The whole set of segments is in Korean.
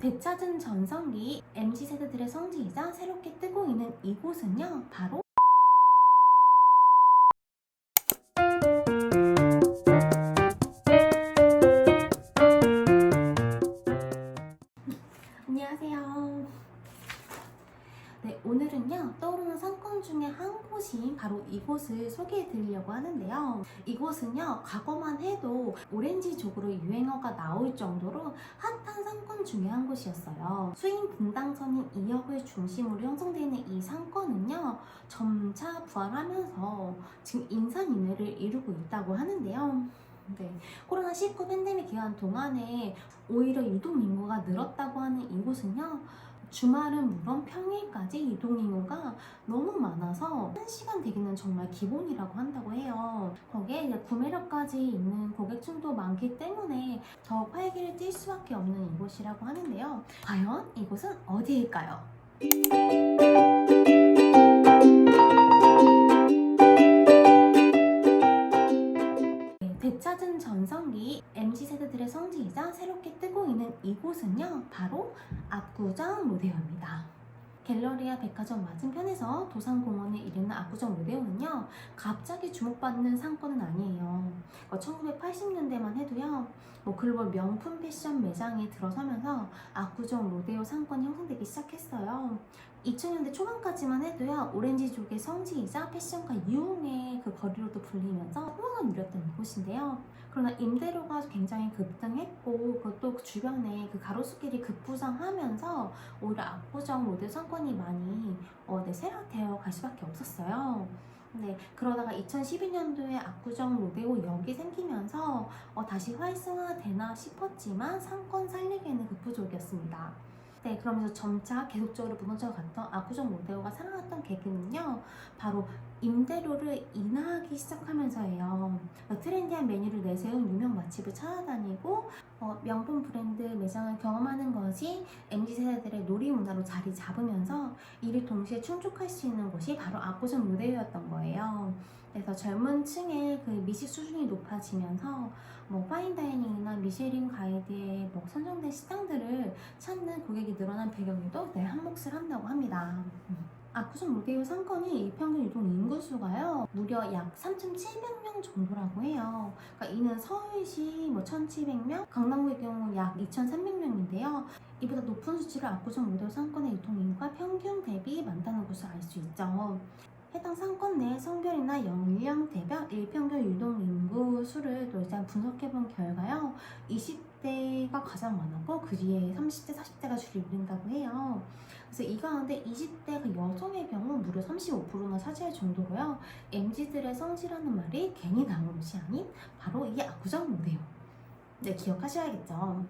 되찾은 전성기 MZ 세대들의 성지이자 새롭게 뜨고 있는 이곳은요 바로 바로 이곳을 소개해 드리려고 하는데요. 이곳은요, 과거만 해도 오렌지족으로 유행어가 나올 정도로 핫한 상권 중에 한 곳이었어요. 수인 분당선인 2역을 중심으로 형성되어 있는 이 상권은요, 점차 부활하면서 지금 인산인해를 이루고 있다고 하는데요. 네, 코로나19 팬데믹 기간 동안에 오히려 유동 인구가 늘었다고 하는 이곳은요. 주말은 물론 평일까지 유동 인구가 너무 많아서 1시간 대기는 정말 기본이라고 한다고 해요. 거기에 이제 구매력까지 있는 고객층도 많기 때문에 더욱 활기를 띨 수밖에 없는 이곳이라고 하는데요. 과연 이곳은 어디일까요? 되찾은 전성기 MZ 세대들의 성지이자 새롭게 뜨고 있는 이곳은요 바로 압구정 로데오입니다. 갤러리아 백화점 맞은편에서 도산공원에 이르는 압구정 로데오는요 갑자기 주목받는 상권은 아니에요. 1980년대만 해도요 뭐 글로벌 명품 패션 매장에 들어서면서 압구정 로데오 상권이 형성되기 시작했어요. 2000년대 초반까지만 해도요 오렌지족의 성지이자 패션과 유흥의 그 거리로도 불리면서 호황을 누렸던 이곳인데요. 그러나 임대료가 굉장히 급등했고 그것도 그 주변에 그 가로수길이 급부상하면서 오히려 압구정 로드 상권이 많이 어, 네, 쇠락되어 갈 수밖에 없었어요. 네, 그러다가 2012년도에 압구정 로데오 역이 생기면서 어, 다시 활성화되나 싶었지만 상권 살리기에는 급부족이었습니다. 네, 그러면서 점차 계속적으로 무너져 갔던 압구정 로데오가 살아났던 계기는요, 바로 임대료를 인하하기 시작하면서예요. 어, 트렌디한 메뉴를 내세운 유명 맛집을 찾아다니고 어, 명품 브랜드 매장을 경험하는 것이 MZ 세대들의 놀이 문화로 자리 잡으면서 이를 동시에 충족할 수 있는 곳이 바로 압구정 로데오였던 거예요. 그래서 젊은 층의 그 미식 수준이 높아지면서 뭐 파인다이닝이나 미쉐린 가이드에 뭐 선정된 식당들을 찾는 고객이 늘어난 배경에도 네, 한몫을 한다고 합니다. 음. 압구정 로데오 상권이 일평균 유동 인구수가요 무려 약 3,700명 정도라고 해요. 그러니까 이는 서울시 뭐 1,700명, 강남구의 경우 약 2,300명인데요. 이보다 높은 수치를 압구정 로데오 상권의 유통 인구가 평균 대비 많다는 것을 알 수 있죠. 해당 상권 내 성별이나 연령대별 일평균 유동 인구 수를 또 이제 분석해 본 결과요. 20 대가 가장 많았고 그 뒤에 30대, 40대가 주를 이룬다고 해요. 그래서 이 가운데 20대 그 여성의 경우 무려 35%나 차지할 정도고요. MZ들의 성지라는 말이 괜히 나온 것이 아닌 바로 이 압구정 로데오. 네, 기억하셔야겠죠.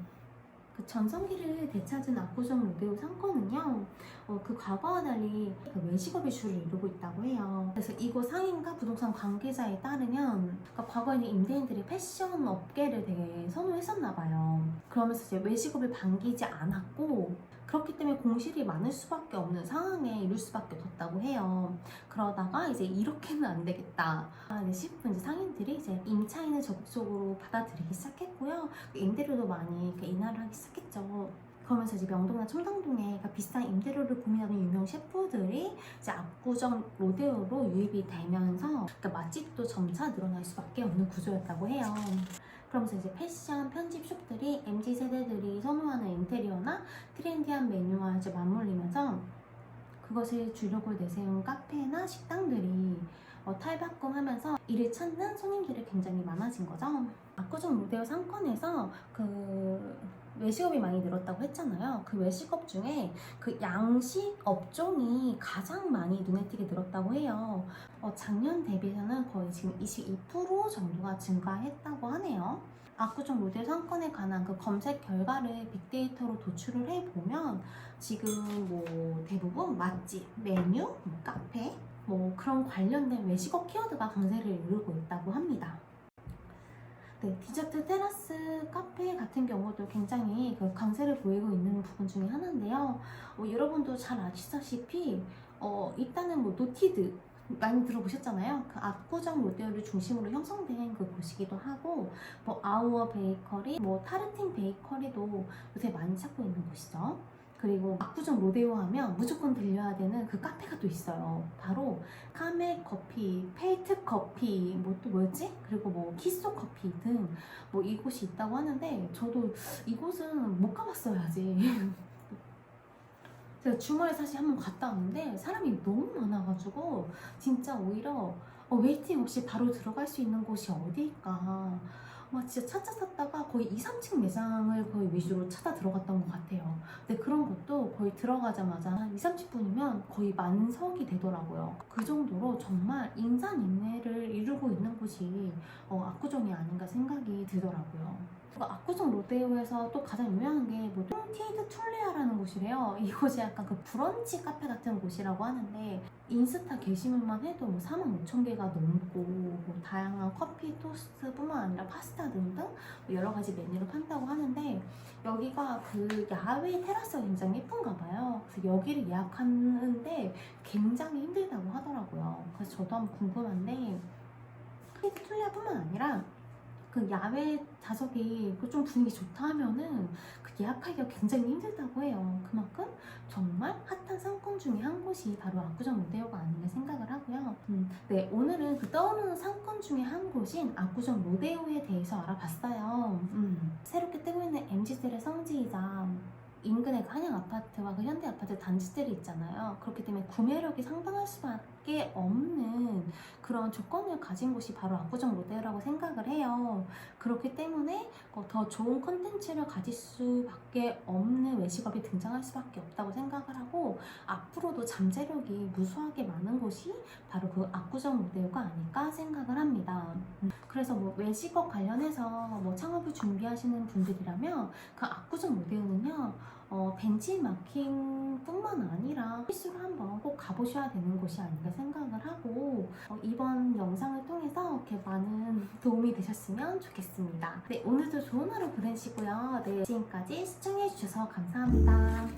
그 전성기를 되찾은 압구정 로데오 상권은요, 어, 그 과거와 달리 그 외식업이 주를 이루고 있다고 해요. 그래서 이곳 상인과 부동산 관계자에 따르면, 그러니까 과거에는 임대인들이 패션 업계를 되게 선호했었나 봐요. 그러면서 이제 외식업을 반기지 않았고, 그렇기 때문에 공실이 많을 수밖에 없는 상황에 이룰 수밖에 없었다고 해요. 그러다가 이제 이렇게는 안 되겠다 싶은 이제 상인들이 이제 임차인을 적극적으로 받아들이기 시작했고요. 임대료도 많이 이렇게 인하를 하기 시작했 죠. 그러면서 이제 명동이나 그 비싼 임대료를 고민하는 유명 셰프들이 이제 압구정 로데오로 유입이 되면서 그러니까 맛집도 점차 늘어날 수밖에 없는 구조였다고 해요. 그러면서 이제 패션 편집 숍들이 MZ 세대들이 선호하는 인테리어나 트렌디한 메뉴와 이제 맞물리면서 그것을 주력으로 내세운 카페나 식당들이 어, 탈바꿈하면서 이를 찾는 손님들이 굉장히 많아진 거죠. 압구정 로데오 상권에서 그 외식업이 많이 늘었다고 했잖아요. 그 외식업 중에 그 양식 업종이 가장 많이 눈에 띄게 늘었다고 해요. 어, 작년 대비해서는 거의 지금 22% 정도가 증가했다고 하네요. 압구정 로데오 상권에 관한 그 검색 결과를 빅데이터로 도출을 해보면 지금 뭐 대부분 맛집, 메뉴, 뭐 카페, 뭐 그런 관련된 외식업 키워드가 강세를 이루고 있다고 합니다. 네, 디저트 테라스 카페 같은 경우도 굉장히 그 강세를 보이고 있는 부분 중에 하나인데요. 어, 여러분도 잘 아시다시피 어, 일단은 뭐 노티드 많이 들어보셨잖아요. 그 압구정 로데오를 중심으로 형성된 그 곳이기도 하고 뭐 아우어 베이커리, 뭐 타르틴 베이커리도 요새 많이 찾고 있는 곳이죠. 그리고 압구정 로데오 하면 무조건 들려야 되는 그 카페가 또 있어요. 바로 카메 커피, 페이트 커피, 뭐 또 뭐였지? 그리고 뭐 키소 커피 등 뭐 이곳이 있다고 하는데 저도 이곳은 못 가봤어요 아직. 제가 주말에 사실 한번 갔다 왔는데 사람이 너무 많아가지고 진짜 오히려 어, 웨이팅 없이 바로 들어갈 수 있는 곳이 어디일까? 막 진짜 찾아 찾다가 거의 2, 3층 매장을 거의 위주로 찾아 들어갔던 것 같아요. 근데 그런 것도 거의 들어가자마자 한 2, 30분이면 거의 만석이 되더라고요. 그 정도로 정말 인산인해를 이루고 있는 곳이 어, 압구정이 아닌가 생각이 들더라고요. 그 압구정 로데오에서 또 가장 유명한 게뭐 똥티드 툴레아라는 곳이래요. 이곳이 약간 그 브런치 카페 같은 곳이라고 하는데 인스타 게시물만 해도 뭐 4만 5천 개가 넘고 뭐 다양한 커피, 토스트뿐만 아니라 파스타 등등 뭐 여러 가지 메뉴를 판다고 하는데 여기가 그 야외 테라스가 굉장히 예쁜가 봐요. 그래서 여기를 예약하는데 굉장히 힘들다고 하더라고요. 그래서 저도 한번 궁금한데 툴레아뿐만 아니라 그 야외 좌석이 그좀 분위기 좋다 하면은 그 예약하기가 굉장히 힘들다고 해요. 그만큼 정말 핫한 상권 중에 한 곳이 바로 압구정 로데오가 아닌가 생각을 하고요. 음, 네, 오늘은 그 떠오르는 상권 중에 한 곳인 압구정 로데오에 대해서 알아봤어요. 음, 새롭게 뜨고 있는 MZ들의 성지이자 인근의 그 한양 아파트와 그 현대 아파트 단지들이 있잖아요. 그렇기 때문에 구매력이 상당할 수밖에 없는 그런 조건을 가진 곳이 바로 압구정 로데오라고 생각을 해요. 그렇기 때문에 어, 더 좋은 컨텐츠를 가질 수밖에 없는 외식업이 등장할 수밖에 없다고 생각을 하고 앞으로도 잠재력이 무수하게 많은 곳이 바로 그 압구정 로데오가 아닐까 생각을 합니다. 음, 그래서 뭐 외식업 관련해서 뭐 창업을 준비하시는 분들이라면 그 압구정 로데오는요. 어, 벤치마킹뿐만 아니라 필수로 한번 꼭 가보셔야 되는 곳이 아닌가 생각을 하고 어, 이번 영상을 통해서 이렇게 많은 도움이 되셨으면 좋겠습니다. 네, 오늘도 좋은 하루 보내시고요. 네, 지금까지 시청해주셔서 감사합니다.